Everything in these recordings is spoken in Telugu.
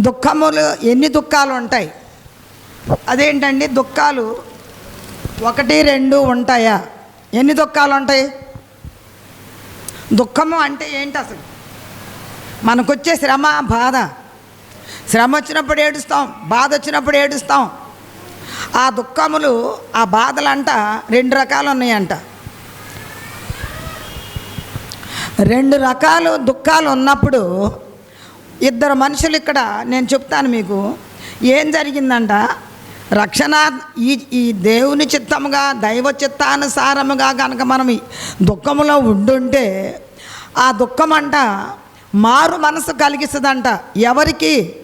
దుఃఖములు ఎన్ని దుఃఖాలు ఉంటాయి? అదేంటండి? దుఃఖాలు ఒకటి రెండు ఉంటాయా? ఎన్ని దుఃఖాలు ఉంటాయి? దుఃఖము అంటే ఏంటి అసలు? మనకొచ్చే శ్రమ బాధ. శ్రమ వచ్చినప్పుడు ఏడుస్తాం బాధ వచ్చినప్పుడు ఏడుస్తాం. ఆ దుఃఖములు ఆ బాధలంట రెండు రకాలు ఉన్నాయంట. రెండు రకాలు దుఃఖాలు ఉన్నప్పుడు ఇద్దరు మనుషులు ఇక్కడ నేను చెప్తాను మీకు. ఏం జరిగిందంట? రక్షణ ఈ ఈ దేవుని చిత్తముగా దైవ చిత్తానుసారముగా కనుక మనం దుఃఖంలో దుఃఖములో ఉండుంటే ఆ దుఃఖం అంట మారు మనసు కలిగిస్తుందంట. ఎవరికి?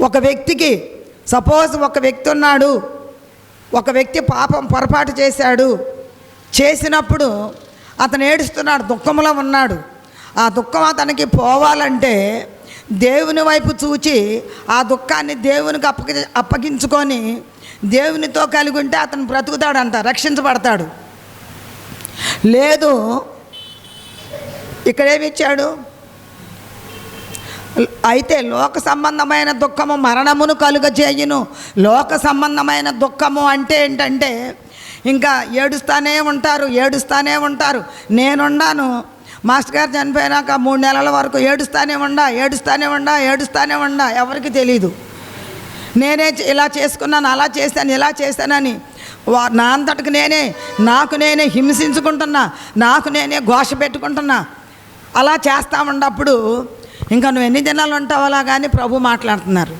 ఒక వ్యక్తికి. సపోజ్ ఒక వ్యక్తి ఉన్నాడు. ఒక వ్యక్తి పాపం పొరపాటు చేశాడు. చేసినప్పుడు అతను ఏడుస్తున్నాడు దుఃఖంలో ఉన్నాడు. ఆ దుఃఖం అతనికి పోవాలంటే దేవుని వైపు చూచి ఆ దుఃఖాన్ని దేవునికి అప్పగి అప్పగించుకొని దేవునితో కలిగి ఉంటే అతను బ్రతుకుతాడంట రక్షించబడతాడు. లేదు ఇక్కడేమిచ్చాడు? అయితే లోక సంబంధమైన దుఃఖము మరణమును కలుగజేయును. లోక సంబంధమైన దుఃఖము అంటే ఏంటంటే ఇంకా ఏడుస్తానే ఉంటారు ఏడుస్తానే ఉంటారు. నేనున్నాను మాస్టర్ గారు చనిపోయినాక మూడు నెలల వరకు ఏడుస్తానే ఉండా ఏడుస్తానే ఉండా ఏడుస్తానే ఉండా ఎవరికి తెలీదు. నేనే ఇలా చేసుకున్నాను అలా చేశాను ఇలా చేశానని వా నా అంతటికి నేనే నాకు నేనే హింసించుకుంటున్నా నాకు నేనే ఘోష పెట్టుకుంటున్నా అలా చేస్తా ఉన్నప్పుడు ఇంకా నువ్వు ఎన్ని దినాలు ఉంటావు అలా కానీ ప్రభు మాట్లాడుతున్నారు.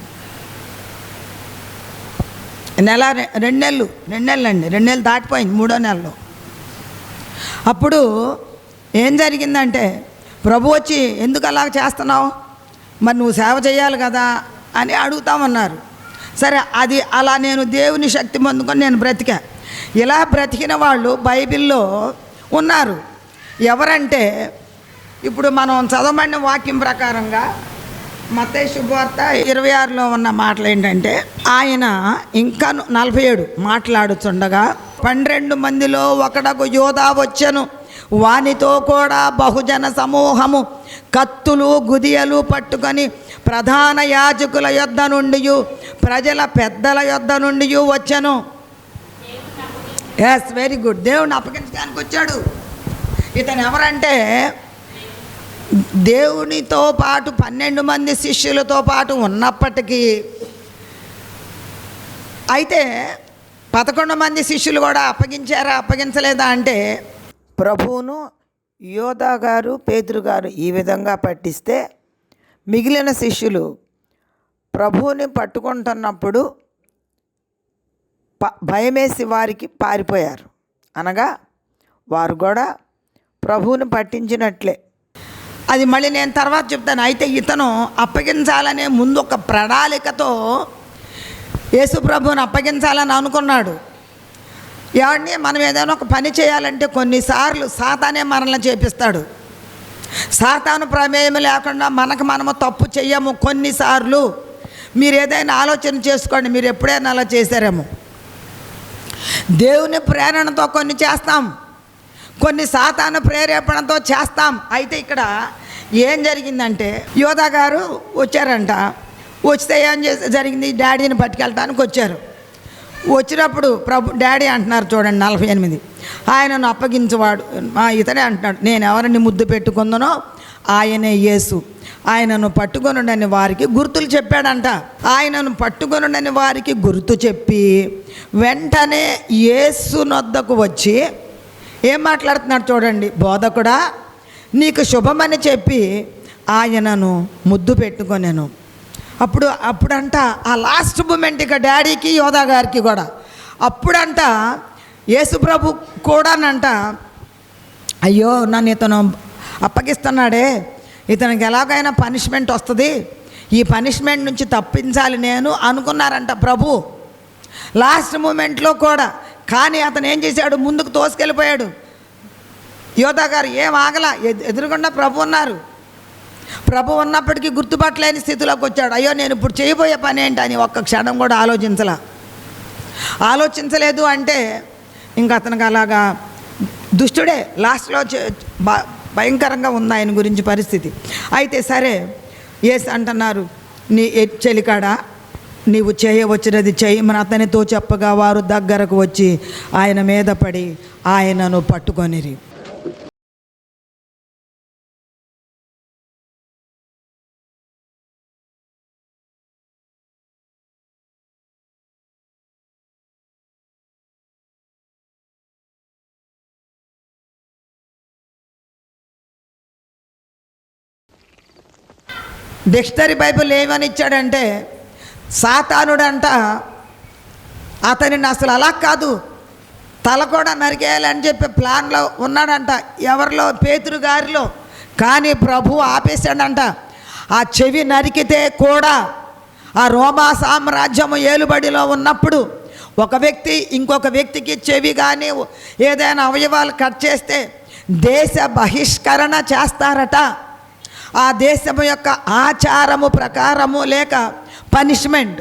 నెల రెండు నెలలు రెండు నెలలు అండి రెండు నెలలు దాటిపోయింది మూడో నెలలో. అప్పుడు ఏం జరిగిందంటే ప్రభు వచ్చి ఎందుకు అలా చేస్తున్నావు? మరి నువ్వు సేవ చేయాలి కదా? అని అడుగుతామన్నారు. సరే అది అలా నేను దేవుని శక్తి పొందుకొని నేను బ్రతికా. ఇలా బ్రతికిన వాళ్ళు బైబిల్లో ఉన్నారు. ఎవరంటే ఇప్పుడు మనం చదవబడిన వాక్యం ప్రకారంగా మత్తయి శుభవార్త ఇరవై ఆరులో ఉన్న మాటలు ఏంటంటే ఆయన ఇంకా నలభై ఏడు మాట్లాడుచుండగా పన్నెండు మందిలో ఒకడకు యోధా వచ్చాను. వానితో కూడా బహుజన సమూహము కత్తులు గుదియలు పట్టుకొని ప్రధాన యాజకుల యొద్ద నుండి ప్రజల పెద్దల యొద్ద నుండి వచ్చాను. ఎస్ వెరీ గుడ్ దేవుని అప్పగించడానికి వచ్చాడు. ఇతను ఎవరంటే దేవునితో పాటు పన్నెండు మంది శిష్యులతో పాటు ఉన్నప్పటికీ అయితే పదకొండు మంది శిష్యులు కూడా అప్పగించారా అప్పగించలేదా అంటే ప్రభువును యోధా గారు పేతురు గారు ఈ విధంగా పట్టిస్తే మిగిలిన శిష్యులు ప్రభువుని పట్టుకుంటున్నప్పుడు ప భయమేసి వారికి పారిపోయారు. అనగా వారు కూడా ప్రభువుని పట్టించినట్లే. అది మళ్ళీ నేను తర్వాత చెప్తాను. అయితే ఇతను అప్పగించాలనే ముందు ఒక ప్రణాళికతో యేసు ప్రభువుని అప్పగించాలని అనుకున్నాడు. ఎవడిని మనం ఏదైనా ఒక పని చేయాలంటే కొన్నిసార్లు సాతానే మనల్ని చేపిస్తాడు. సాతాను ప్రమేయం లేకుండా మనకు మనము తప్పు చెయ్యము కొన్నిసార్లు. మీరు ఏదైనా ఆలోచన చేసుకోండి మీరు ఎప్పుడైనా అలా చేశారేమో. దేవుని ప్రేరణతో కొన్ని చేస్తాం. కొన్ని సాతాను ప్రేరేపణతో చేస్తాం. అయితే ఇక్కడ ఏం జరిగిందంటే యోధా గారు వచ్చారంట. వస్తే ఏం చేసి జరిగింది? డాడీని పట్టుకెళ్ళటానికి వచ్చారు. వచ్చినప్పుడు ప్రభు డాడీ అంటున్నారు చూడండి నలభై ఎనిమిది. ఆయనను అప్పగించేవాడు మా ఇతనే అంటున్నాడు నేను ఎవరిని ముద్దు పెట్టుకుందనో ఆయనే యేసు. ఆయనను పట్టుకొనుడని వారికి గుర్తులు చెప్పాడంట. ఆయనను పట్టుకొనుడని వారికి గుర్తు చెప్పి వెంటనే యేసు నొద్దకు వచ్చి ఏం మాట్లాడుతున్నాడు చూడండి బోధకుడా నీకు శుభమని చెప్పి ఆయనను ముద్దు పెట్టుకొనేను. అప్పుడు అప్పుడంట ఆ లాస్ట్ మూమెంట్ ఇక డాడీకి యోధా గారికి కూడా. అప్పుడంట యేసుప్రభు కూడానంట అయ్యో నన్ను ఇతను అప్పగిస్తున్నాడే. ఇతనికి ఎలాగైనా పనిష్మెంట్ వస్తుంది. ఈ పనిష్మెంట్ నుంచి తప్పించాలి నేను అనుకున్నారంట ప్రభు. లాస్ట్ మూమెంట్లో కూడా. కానీ అతను ఏం చేశాడు? ముందుకు తోసుకెళ్ళిపోయాడు. యోధా గారు ఏం ఆగల? ఎదు- ఎదురుగుండా ప్రభు ఉన్నారు. ప్రభు ఉన్నప్పటికీ గుర్తుపట్టలేని స్థితిలోకి వచ్చాడు. అయ్యో నేను ఇప్పుడు చేయబోయే పని ఏంటి అని ఒక్క క్షణం కూడా ఆలోచించలా. ఆలోచించలేదు అంటే ఇంకా అతనికి అలాగా దుష్టుడే. లాస్ట్లో బ- భయంకరంగా ఉంది ఆయన గురించి పరిస్థితి. అయితే సరే ఎస్ అంటున్నారు నీ చెలికాడా? నీవు చేయవచ్చినది చేయమని అతనితో చెప్పగా వారు దగ్గరకు వచ్చి ఆయన మీద పడి ఆయనను పట్టుకొనిరి. డిక్షనరీ బైబిల్ ఏమని ఇచ్చాడంటే సాతానుడంట అతనిని అసలు అలా కాదు తల కూడా నరికేయాలని చెప్పి ప్లాన్లో ఉన్నాడంట ఎవరిలో? పేతురు గారిలో. కానీ ప్రభు ఆపేశాడంట ఆ చెవి నరికితే కూడా ఆ రోమా సామ్రాజ్యము ఏలుబడిలో ఉన్నప్పుడు ఒక వ్యక్తి ఇంకొక వ్యక్తికి చెవి కానీ ఏదైనా అవయవాలు కట్ చేస్తే దేశ బహిష్కరణ చేస్తారట. ఆ దేశము యొక్క ఆచారము ప్రకారము లేక పనిష్మెంట్.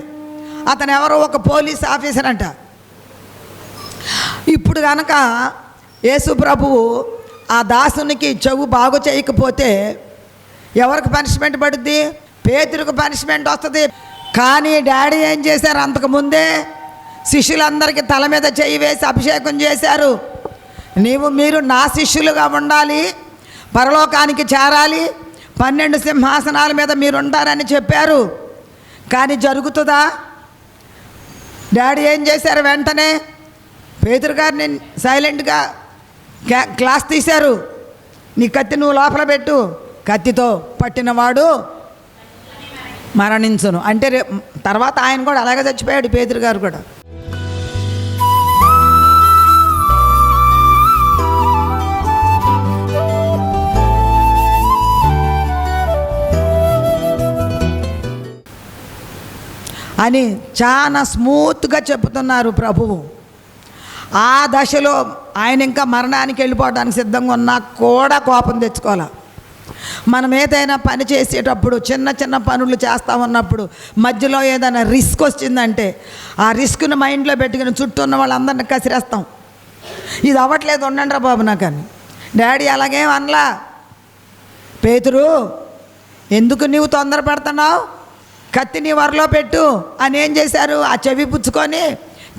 అతను ఎవరో ఒక పోలీస్ ఆఫీసర్ అంట. ఇప్పుడు కనుక యేసు ప్రభువు ఆ దాసునికి చెవు బాగు చేయకపోతే ఎవరికి పనిష్మెంట్ పడుద్ది? పేతురికి పనిష్మెంట్ వస్తుంది. కానీ డాడీ ఏం చేశారు? అంతకుముందే శిష్యులందరికీ తల మీద చేయి వేసి అభిషేకం చేశారు. నీవు మీరు నా శిష్యులుగా ఉండాలి. పరలోకానికి చేరాలి. పన్నెండు సింహాసనాల మీద మీరు ఉంటారని చెప్పారు. కానీ జరుగుతుందా? డాడీ ఏం చేశారు వెంటనే? పేతురు గారిని సైలెంట్గా క్లా- క్లాస్ తీశారు. నీ కత్తి నువ్వు లోపల పెట్టు. కత్తితో పట్టినవాడు మరణించును. అంటే తర్వాత ఆయన కూడా అలాగే చచ్చిపోయాడు పేతురు గారు కూడా. అని చాలా స్మూత్గా చెబుతున్నారు ప్రభువు. ఆ దశలో ఆయన ఇంకా మరణానికి వెళ్ళిపోవడానికి సిద్ధంగా ఉన్నా కూడా కోపం తెచ్చుకోవాలి? మనం ఏదైనా పని చేసేటప్పుడు చిన్న చిన్న పనులు చేస్తా ఉన్నప్పుడు మధ్యలో ఏదైనా రిస్క్ వచ్చిందంటే ఆ రిస్క్ను మైండ్లో పెట్టుకుని చుట్టూ ఉన్న వాళ్ళందరిని కసిరేస్తాం. ఇది అవ్వట్లేదు ఉండండి రా బాబు నాకని డాడీ అలాగేం అనలా? పేతురు ఎందుకు నీవు తొందరపడుతున్నావు? కత్తిని కత్తి నీ వరలో పెట్టు అని ఏం చేశారు? ఆ చెవి పుచ్చుకొని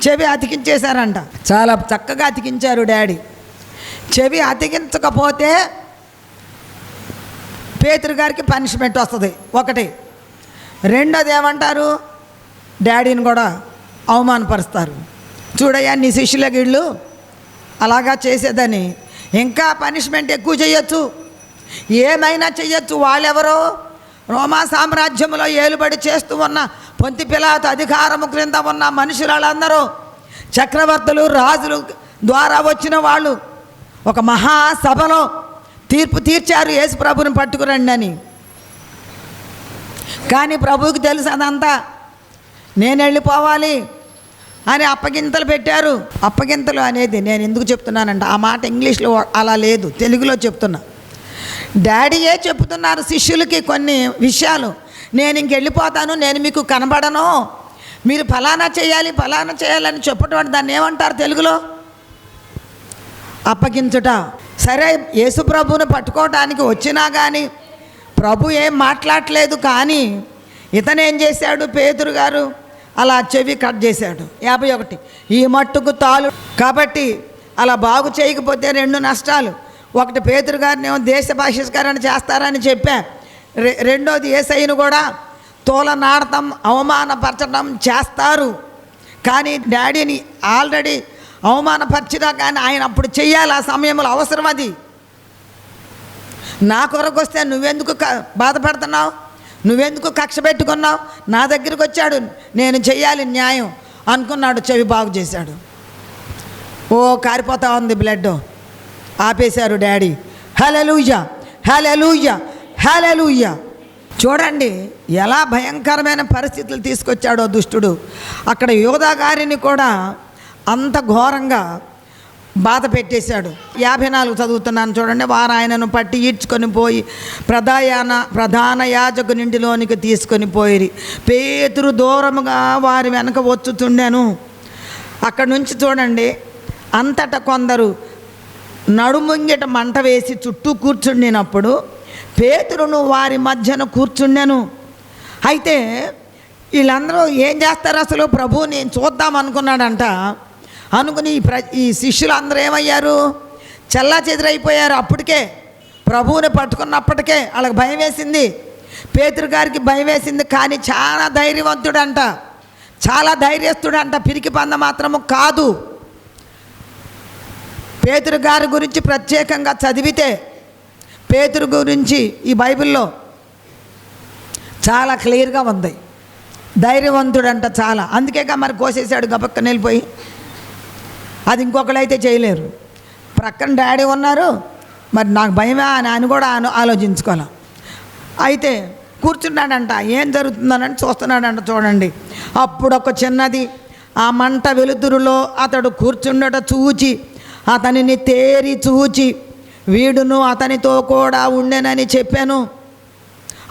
చెవి అతికించేశారంట. చాలా చక్కగా అతికించారు డాడీ. చెవి అతికించకపోతే పేతురు గారికి పనిష్మెంట్ వస్తుంది ఒకటి. రెండోది ఏమంటారు? డాడీని కూడా అవమానపరుస్తారు. చూడయ్యా నీ శిష్యుల గిళ్ళు అలాగా చేసేదని. ఇంకా పనిష్మెంట్ ఎక్కువ చేయొచ్చు. ఏమైనా చెయ్యొచ్చు వాళ్ళెవరో రోమా సామ్రాజ్యంలో ఏలుబడి చేస్తూ ఉన్న పొంతి పిలాతు అధికారము క్రింద ఉన్న మనుషులందరూ చక్రవర్తులు రాజులు ద్వారా వచ్చిన వాళ్ళు. ఒక మహాసభలో తీర్పు తీర్చారు యేసు ప్రభుని పట్టుకురండి అని. కానీ ప్రభువుకి తెలుసు అదంతా. నేను వెళ్ళిపోవాలి అని అప్పగింతలు పెట్టారు. అప్పగింతలు అనేది నేను ఎందుకు చెప్తున్నానంటే ఆ మాట ఇంగ్లీష్లో అలా లేదు తెలుగులో చెప్తున్నా. డాడీయే చెప్తున్నారు శిష్యులకి కొన్ని విషయాలు. నేను ఇంకెళ్ళిపోతాను నేను మీకు కనబడను. మీరు ఫలానా చేయాలి ఫలానా చేయాలని చెప్పటం దాన్ని ఏమంటారు తెలుగులో? అప్పగించుట. సరే యేసు పట్టుకోవటానికి వచ్చినా కానీ ప్రభు ఏం మాట్లాడలేదు కానీ ఇతనేం చేశాడు? పేతురు గారు అలా చెవి కట్ చేశాడు. యాభై ఒకటి. ఈ మట్టుకు తాలు కాబట్టి అలా బాగు చేయకపోతే రెండు నష్టాలు. ఒకటి పేతురు గారిని ఏమో దేశ బహిష్కరణ చేస్తారని చెప్పా. రె రెండోది ఏసైను కూడా తోలనాడటం అవమానపరచడం చేస్తారు. కానీ డాడీని ఆల్రెడీ అవమానపరిచినా కానీ ఆయన అప్పుడు చెయ్యాలి ఆ సమయంలో అవసరం అది. నా కొరకు వస్తే నువ్వెందుకు క- బాధపడుతున్నావు? నువ్వెందుకు కక్ష పెట్టుకున్నావు? నా దగ్గరికి వచ్చాడు నేను చెయ్యాలి న్యాయం అనుకున్నాడు చెవి బాగు చేశాడు. ఓ కారిపోతా ఉంది బ్లడ్ ఆపేశారు డాడీ. హలెలూయ హలెలూయ హలెలూయ చూడండి ఎలా భయంకరమైన పరిస్థితులు తీసుకొచ్చాడో దుష్టుడు. అక్కడ యోధా గారిని కూడా అంత ఘోరంగా బాధ పెట్టేశాడు. యాభై నాలుగు చదువుతున్నాను చూడండి వారు ఆయనను పట్టి ఈడ్చుకొని పోయి ప్రధాన ప్రధాన యాజకునింటిలోనికి తీసుకొని పోయిరి. పేతురు దూరముగా వారి వెనక వచ్చుతుండెను అక్కడ నుంచి చూడండి అంతటా కొందరు నడుముంగిట మంట వేసి చుట్టూ కూర్చుండినప్పుడు పేతురును వారి మధ్యన కూర్చుండెను. అయితే వీళ్ళందరూ ఏం చేస్తారు అసలు? ప్రభు నేను చూద్దాం అనుకున్నాడంట. అనుకుని ఈ ప్ర ఈ శిష్యులు అందరూ ఏమయ్యారు? చల్లా చెదిరైపోయారు అప్పటికే. ప్రభువుని పట్టుకున్నప్పటికే వాళ్ళకి భయం వేసింది. పేతురు గారికి భయం వేసింది కానీ చాలా ధైర్యవంతుడంట. చాలా ధైర్యస్తుడంట. పిరికి పంద మాత్రము కాదు. పేతురు గారి గురించి ప్రత్యేకంగా చదివితే పేతురు గురించి ఈ బైబిల్లో చాలా క్లియర్గా ఉంది. ధైర్యవంతుడంట చాలా. అందుకేగా మరి కోసేసాడు గబక్కన వెళ్ళిపోయి. అది ఇంకొకరైతే చేయలేరు. ప్రక్కన డాడీ ఉన్నారు. మరి నాకు భయమే అని అని కూడా ఆలో- ఆలోచించుకోవాలి. అయితే కూర్చున్నాడంట ఏం జరుగుతుందనని చూస్తున్నాడంట చూడండి. అప్పుడు ఒక చిన్నది ఆ మంట వెలుతురులో అతడు కూర్చుండట చూచి అతనిని తేరి చూచి వీడును అతనితో కూడా ఉండెనని చెప్పాను.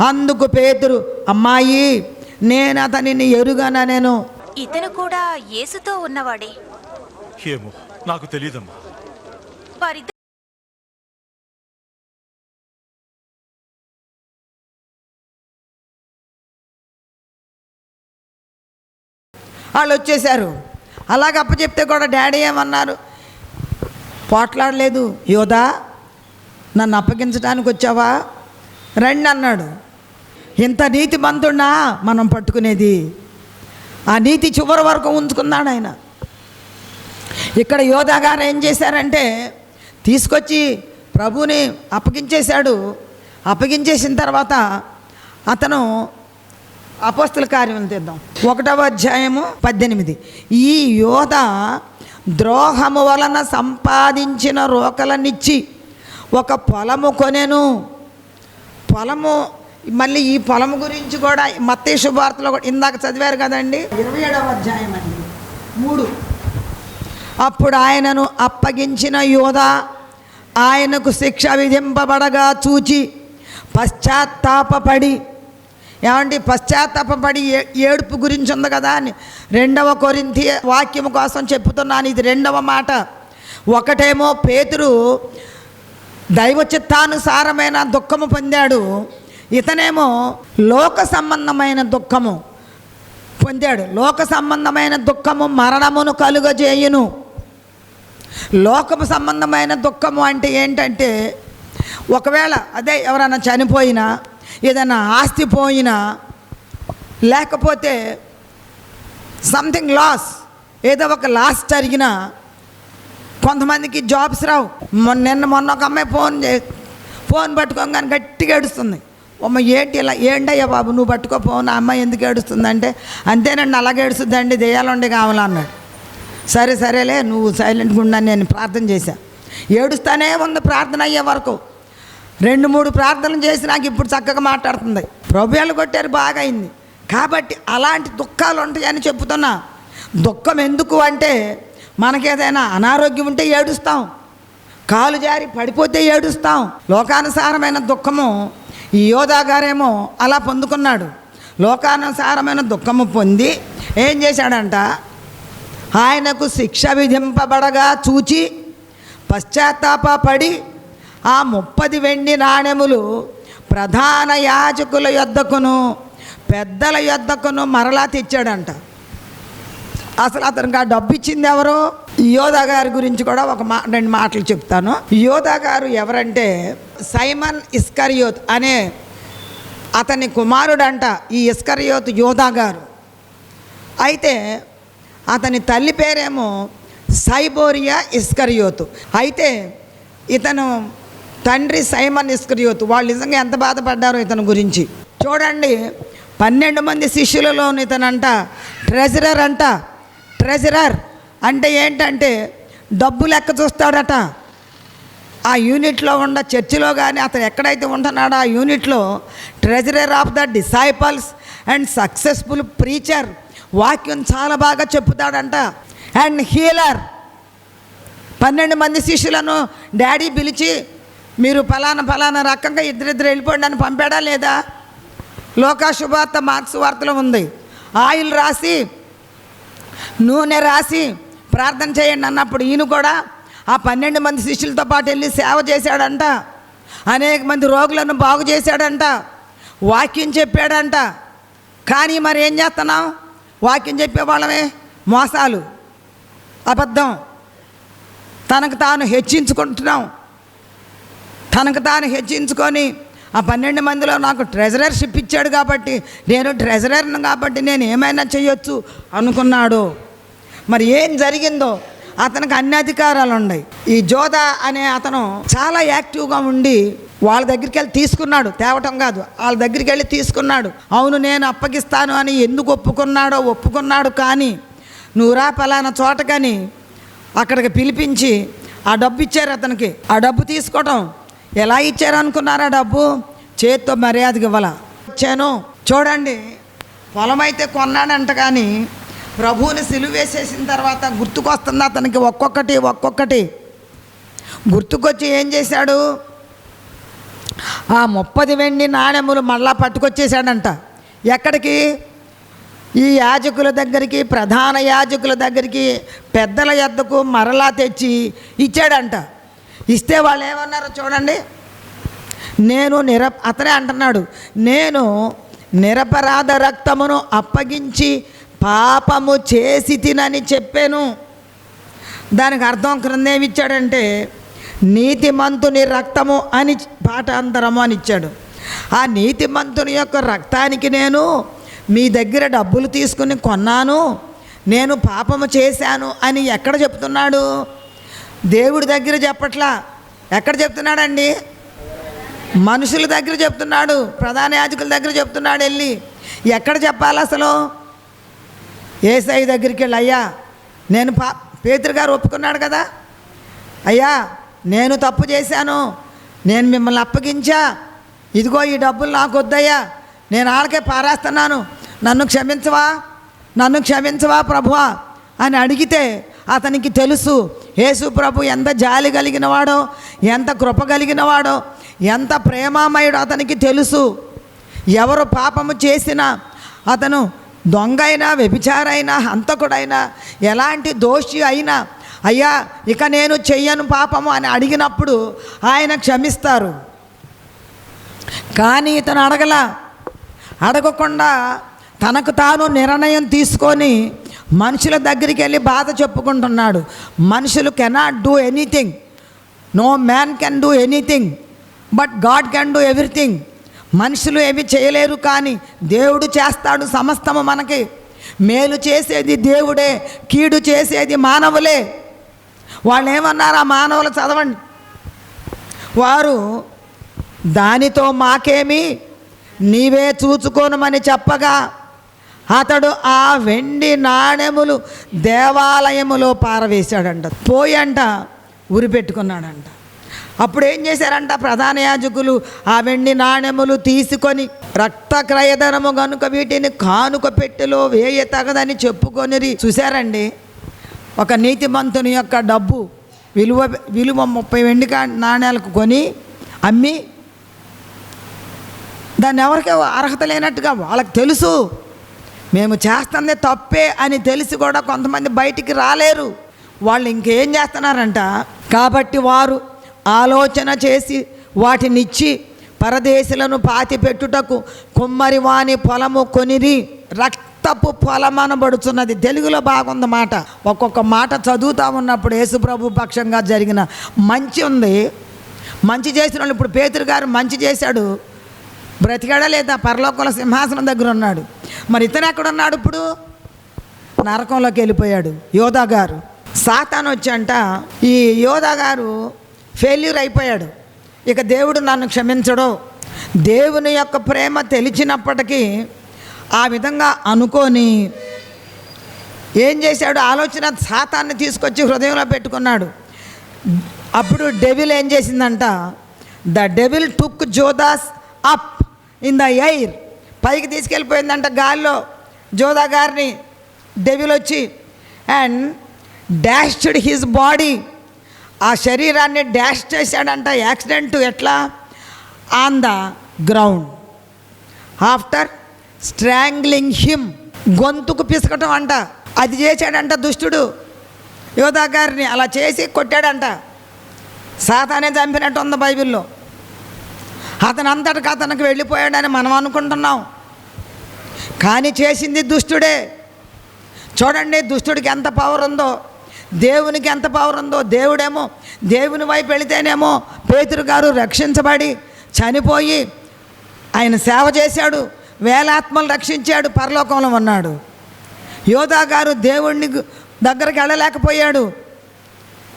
అందుకు పేతురు అమ్మాయి నేను అతనిని ఎరుగననేను. ఇతను కూడా యేసుతో ఉన్నవాడే. ఏమో నాకు తెలియదమ్మా వారిద్దరు వాళ్ళు వచ్చేసారు అలాగ అప్పచెప్తే కూడా డాడీ ఏమన్నారు? పోట్లాడలేదు. యోధా నన్ను అప్పగించడానికి వచ్చావా రండి అన్నాడు. ఇంత నీతి మంతున్నా మనం పట్టుకునేది. ఆ నీతి చివరి వరకు ఉంచుకున్నాడు ఆయన. ఇక్కడ యోధా గారు ఏం చేశారంటే తీసుకొచ్చి ప్రభుని అప్పగించేశాడు. అప్పగించేసిన తర్వాత అతను అపోస్తుల కార్యం తీద్దాం. ఒకటవ అధ్యాయము పద్దెనిమిది. ఈ యోధ ద్రోహము వలన సంపాదించిన రోకలనిచ్చి ఒక పొలము కొనెను. పొలము మళ్ళీ ఈ పొలము గురించి కూడా మత్తే శుభార్తలో కూడా ఇందాక చదివారు కదండి? ఇరవై ఏడవ అధ్యాయం అండి. మూడు. అప్పుడు ఆయనను అప్పగించిన యోధ ఆయనకు శిక్ష విధింపబడగా చూచి పశ్చాత్తాపపడి ఏమండి పశ్చాత్తాపడి ఏ- ఏడుపు గురించి ఉంది కదా అని రెండవ కొరింతి వాక్యం కోసం చెప్తున్నాను ఇది రెండవ మాట. ఒకటేమో పేతురు దైవ చిత్తానుసారమైన దుఃఖము పొందాడు. ఇతనేమో లోక సంబంధమైన దుఃఖము పొందాడు. లోక సంబంధమైన దుఃఖము మరణమును కలుగజేయును. లోకము సంబంధమైన దుఃఖము అంటే ఏంటంటే ఒకవేళ అదే ఎవరైనా చనిపోయినా ఏదైనా ఆస్తి పోయినా లేకపోతే సంథింగ్ లాస్ ఏదో ఒక లాస్ జరిగినా కొంతమందికి జాబ్స్ రావు. మొన్న నిన్న మొన్న ఒక అమ్మాయి ఫోన్ చే ఫోన్ పట్టుకోగానే గట్టిగా ఏడుస్తుంది. అమ్మ ఏంటి ఇలా ఏంటయ్యా బాబు నువ్వు పట్టుకో ఫోన్ ఆ అమ్మాయి ఎందుకు ఏడుస్తుందంటే అంతేనండి అలాగే ఏడుస్తుందండి దెయ్యాలుండి కావాలా అన్నాడు. సరే సరేలే నువ్వు సైలెంట్గా ఉండని నేను ప్రార్థన చేశాను ఏడుస్తానే ఉంది ప్రార్థన అయ్యే వరకు. రెండు మూడు ప్రార్థనలు చేసి నాకు ఇప్పుడు చక్కగా మాట్లాడుతుంది. ప్రభుయాలు కొట్టారు బాగా అయింది. కాబట్టి అలాంటి దుఃఖాలు ఉంటాయని చెప్తున్నా దుఃఖం ఎందుకు అంటే మనకేదైనా అనారోగ్యం ఉంటే ఏడుస్తాం. కాలు జారి పడిపోతే ఏడుస్తాం. లోకానుసారమైన దుఃఖము ఈ యోధా గారేమో అలా పొందుకున్నాడు. లోకానుసారమైన దుఃఖము పొంది ఏం చేశాడంట? ఆయనకు శిక్ష విధింపబడగా చూచి పశ్చాత్తాపడి ఆ ముప్పది వెండి నాణెములు ప్రధాన యాజకుల యొద్దకును పెద్దల యొద్దకును మరలా తెచ్చాడంట. అసలు అతనికి ఆ డబ్బు ఇచ్చింది ఎవరు? యోధా గారి గురించి కూడా ఒక మా రెండు మాటలు చెప్తాను. యోధా గారు ఎవరంటే సైమన్ ఇస్కరియోత్ అనే అతని కుమారుడంట ఈ ఇస్కరియోత్ యోధా గారు. అయితే అతని తల్లి పేరేమో సైబోరియా ఇస్కరియోతు. అయితే ఇతను తండ్రి సైమన్ ఇస్కరియోతు వాళ్ళు నిజంగా ఎంత బాధపడ్డారో ఇతని గురించి. చూడండి పన్నెండు మంది శిష్యులలో ఇతనంట ట్రెజరర్ అంట. ట్రెజరర్ అంటే ఏంటంటే డబ్బు లెక్క చూస్తాడట. ఆ యూనిట్లో ఉన్న చర్చిలో కానీ అతను ఎక్కడైతే ఉంటున్నాడో ఆ యూనిట్లో treasurer of the disciples and successful preacher వాక్యం చాలా బాగా చెప్పుతాడంట. అండ్ హీలర్ పన్నెండు మంది శిష్యులను డాడీ పిలిచి మీరు ఫలానా ఫలానా రకంగా ఇద్దరిద్దరు వెళ్ళిపోండి అని పంపాడా లేదా? లోకా శుభార్త మార్క్స్ వార్తలో ఉంది. ఆయిల్ రాసి నూనె రాసి ప్రార్థన చేయండి అన్నప్పుడు ఈయన కూడా ఆ పన్నెండు మంది శిష్యులతో పాటు వెళ్ళి సేవ చేశాడంట. అనేక మంది రోగులను బాగు చేశాడంట. వాక్యం చెప్పాడంట. కానీ మరి ఏం చేస్తున్నాం? వాక్యం చెప్పేవాళ్ళమే మోసాలు అబద్ధం. తనకు తాను హెచ్చించుకుంటున్నాం. తనకు తాను హెచ్చించుకొని ఆ పన్నెండు మందిలో నాకు ట్రెజరర్షిప్ ఇచ్చాడు కాబట్టి నేను ట్రెజరర్ను కాబట్టి నేను ఏమైనా చేయొచ్చు అనుకున్నాడు. మరి ఏం జరిగిందో? అతనికి అన్ని అధికారాలు ఉన్నాయి. ఈ జోధ అనే అతను చాలా యాక్టివ్గా ఉండి వాళ్ళ దగ్గరికి వెళ్ళి తీసుకున్నాడు. తేవటం కాదు వాళ్ళ దగ్గరికి వెళ్ళి తీసుకున్నాడు. అవును నేను అప్పగిస్తాను అని ఎందుకు ఒప్పుకున్నాడో ఒప్పుకున్నాడు కానీ నూరా పలానా చోటకని అక్కడికి పిలిపించి ఆ డబ్బు ఇచ్చారు అతనికి. ఆ డబ్బు తీసుకోవటం ఎలా ఇచ్చారనుకున్నారా డబ్బు? చేత్తో మర్యాదకి ఇవ్వాల. వచ్చాను చూడండి పొలం అయితే కొన్నాడంట కానీ ప్రభువుని సిలువ వేసేసిన తర్వాత గుర్తుకొస్తుంది అతనికి? ఒక్కొక్కటి ఒక్కొక్కటి. గుర్తుకొచ్చి ఏం చేశాడు? ఆ ముప్పది వెండి నాణెములు మళ్ళా పట్టుకొచ్చేసాడంట ఎక్కడికి? ఈ యాజకుల దగ్గరికి ప్రధాన యాజకుల దగ్గరికి పెద్దల ఎద్దకు మరలా తెచ్చి ఇచ్చాడంట. ఇస్తే వాళ్ళు ఏమన్నారో చూడండి? నేను నిర అతనే అంటున్నాడు నేను నిరపరాధ రక్తమును అప్పగించి పాపము చేసి తినని చెప్పాను. దానికి అర్థం క్రిందేమి ఇచ్చాడంటే నీతిమంతుని రక్తము అని పాఠాంతరము అని ఇచ్చాడు. ఆ నీతిమంతుని యొక్క రక్తానికి నేను మీ దగ్గర డబ్బులు తీసుకుని కొన్నాను నేను పాపము చేశాను అని ఎక్కడ చెప్తున్నాడు? దేవుడి దగ్గర చెప్పట్లా. ఎక్కడ చెప్తున్నాడండి? మనుషుల దగ్గర చెప్తున్నాడు ప్రధాన యాజకుల దగ్గర చెప్తున్నాడు వెళ్ళి. ఎక్కడ చెప్పాలి అసలు? ఏసఐ దగ్గరికి వెళ్ళి అయ్యా నేను పా పేతురు గారు ఒప్పుకున్నాడు కదా? అయ్యా నేను తప్పు చేశాను. నేను మిమ్మల్ని అప్పగించా. ఇదిగో ఈ డబ్బులు నాకు వద్దయ్యా. నేను ఆళ్ళకే పారేస్తున్నాను. నన్ను క్షమించవా? నన్ను క్షమించవా ప్రభువా? అని అడిగితే అతనికి తెలుసు యేసు ప్రభు ఎంత జాలి కలిగినవాడో ఎంత కృప కలిగినవాడో ఎంత ప్రేమామయుడో అతనికి తెలుసు. ఎవరు పాపము చేసినా అతను దొంగ అయినా వ్యభిచారైనా హంతకుడైనా ఎలాంటి దోషి అయినా అయ్యా ఇక నేను చెయ్యను పాపము అని అడిగినప్పుడు ఆయన క్షమిస్తారు. కానీ ఇతను అడగల అడగకుండా తనకు తాను నిర్ణయం తీసుకొని మనుషుల దగ్గరికి వెళ్ళి బాధ చెప్పుకుంటున్నాడు. మనుషులు cannot do anything no man can do anything but God can do everything మనుషులు ఏమి చేయలేరు కానీ దేవుడు చేస్తాడు సమస్తము మనకి. మేలు చేసేది దేవుడే కీడు చేసేది మానవులే. వాళ్ళు ఏమన్నారు? ఆ మానవులు చదవండి. వారు దానితో మాకేమి నీవే చూచుకోనమని చెప్పగా అతడు ఆ వెండి నాణెములు దేవాలయములో పారవేశాడంట. పోయంట ఉరిపెట్టుకున్నాడంట. అప్పుడు ఏం చేశారంట ప్రధాన యాజకులు? ఆ వెండి నాణెములు తీసుకొని రక్తక్రయధనము కనుక వీటిని కానుక పెట్టెలో వేయ తగదని చెప్పుకొనిరి. చూశారండి? ఒక నీతిమంతుని యొక్క డబ్బు విలువ విలువ ముప్పై వెండి నాణ్యాలకు కొని అమ్మి దాన్ని ఎవరికి అర్హత లేనట్టుగా వాళ్ళకి తెలుసు. మేము చేస్తుంది తప్పే అని తెలిసి కూడా కొంతమంది బయటికి రాలేరు. వాళ్ళు ఇంకేం చేస్తున్నారంట? కాబట్టి వారు ఆలోచన చేసి వాటినిచ్చి పరదేశులను పాతి పెట్టుటకు కుమ్మరి వాని పొలము కొనిరి రక్తపు పొలమనబడుచున్నది తెలుగులో బాగుంది మాట. ఒక్కొక్క మాట చదువుతా ఉన్నప్పుడు యేసుప్రభు పక్షంగా జరిగిన మంచి ఉంది. మంచి చేసిన వాళ్ళు ఇప్పుడు పేతురు గారు మంచి చేశాడు. బ్రతికాడా లేదా పరలోకంలో సింహాసనం దగ్గర ఉన్నాడు. మరి ఇతను ఎక్కడున్నాడు ఇప్పుడు? నరకంలోకి వెళ్ళిపోయాడు. యోధా గారు. సాతాన్ వచ్చంట ఈ యోధా గారు ఫెయిల్యూర్ అయిపోయాడు. ఇక దేవుడు నన్ను క్షమించడు. దేవుని యొక్క ప్రేమ తెలిసినప్పటికీ ఆ విధంగా అనుకొని ఏం చేశాడు? ఆలోచన సాతాన్ని తీసుకొచ్చి హృదయంలో పెట్టుకున్నాడు. అప్పుడు డెవిల్ ఏం చేసిందంట? The devil took Judas up in the air పైకి తీసుకెళ్ళిపోయిందంట గాల్లో. జోదా గారిని డెవిల్ వచ్చి అండ్ డాష్డ్ హిజ్ బాడీ. ఆ శరీరాన్ని డాష్ చేశాడంట యాక్సిడెంట్ ఎట్లా? On the ground. After strangling him గొంతుకు పిసకటం అంట. అది చేశాడంట దుష్టుడు. యోధా గారిని అలా చేసి కొట్టాడంట. సాతానే చంపినట్టు ఉంది బైబిల్లో. అతను అంతటికి అతనికి వెళ్ళిపోయాడని మనం అనుకుంటున్నాం. కానీ చేసింది దుష్టుడే. చూడండి దుష్టుడికి ఎంత పవర్ ఉందో దేవునికి ఎంత పవర్ ఉందో దేవుడేమో దేవుని వైపు వెళితేనేమో పేతురు గారు రక్షించబడి చనిపోయి ఆయన సేవ చేశాడు వేలాత్మలు రక్షించాడు పరలోకంలో ఉన్నాడు. యోధా గారు దేవుణ్ణి దగ్గరికి వెళ్ళలేకపోయాడు.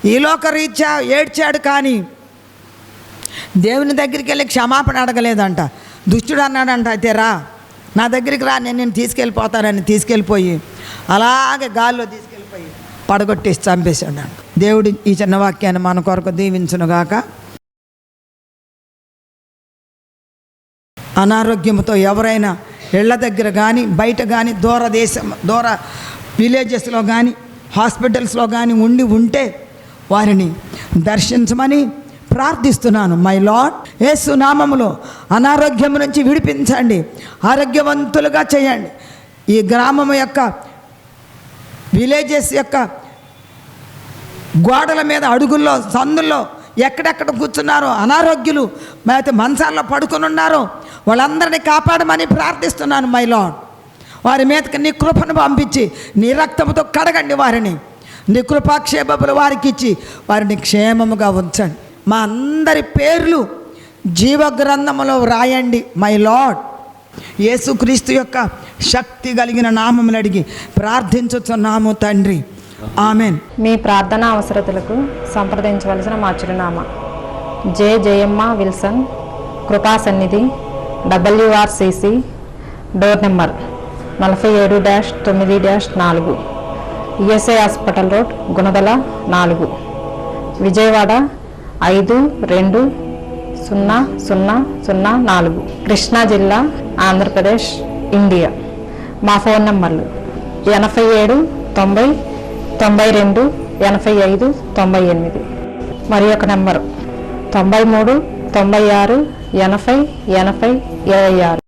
ఈ లోక రీత్యా ఏడ్చాడు కానీ దేవుని దగ్గరికి వెళ్ళి క్షమాపణ అడగలేదంట. దుష్టుడు అన్నాడంట అయితే రా నా దగ్గరికి రా నేను నేను తీసుకెళ్ళిపోతానని తీసుకెళ్ళిపోయి అలాగే గాల్లో తీసుకెళ్ళిపోయి పడగొట్టేసి చంపేశాడు దేవుడు ఈ చిన్న వాక్యాన్ని మన కొరకు దీవించునుగాక. అనారోగ్యంతో ఎవరైనా ఇళ్ళ దగ్గర కానీ బయట కానీ దూర దేశం దూర విలేజెస్లో కానీ హాస్పిటల్స్లో కానీ ఉండి ఉంటే వారిని దర్శించమని ప్రార్థిస్తున్నాను మై లాడ్ యేసు నామములో అనారోగ్యం నుంచి విడిపించండి ఆరోగ్యవంతులుగా చేయండి. ఈ గ్రామం యొక్క విలేజెస్ యొక్క గోడల మీద అడుగుల్లో సందుల్లో ఎక్కడెక్కడ కూర్చున్నారో అనారోగ్యులు అయితే మంచాల్లో పడుకుని ఉన్నారో వాళ్ళందరినీ కాపాడమని ప్రార్థిస్తున్నాను మై లాడ్ వారి మీదకి నీ కృపను పంపించి నీ రక్తముతో కడగండి వారిని. నీ కృపాక్షేపములు వారికి ఇచ్చి వారిని క్షేమముగా ఉంచండి. మా అందరి పేర్లు జీవ గ్రంథములో వ్రాయండి మై లాడ్ యేసుక్రీస్తు యొక్క శక్తి కలిగిన నామములు అడిగి ప్రార్థించుచున్నాము తండ్రి. ఆమెన్. మీ ప్రార్థన అవసరతలకు సంప్రదించవలసిన మా చిరునామా. జే. జయమ్మ విల్సన్ కృపా సన్నిధి డబ్ల్యూఆర్సిసి డోర్ నెంబర్ నలభై ఏడు డాష్ తొమ్మిది డాష్ నాలుగు. ఈఎస్ఐ హాస్పిటల్ రోడ్ గుణదల నాలుగు. విజయవాడ ఐదు రెండు సున్నా సున్నా సున్నా నాలుగు. కృష్ణా జిల్లా ఆంధ్రప్రదేశ్ ఇండియా. మా ఫోన్ నంబర్లు ఎనభై ఏడు తొంభై తొంభై రెండు ఎనభై ఐదు తొంభై ఎనిమిది. మరి ఒక నెంబరు తొంభై మూడు తొంభై ఆరు ఎనభై ఎనభై ఇరవై ఆరు.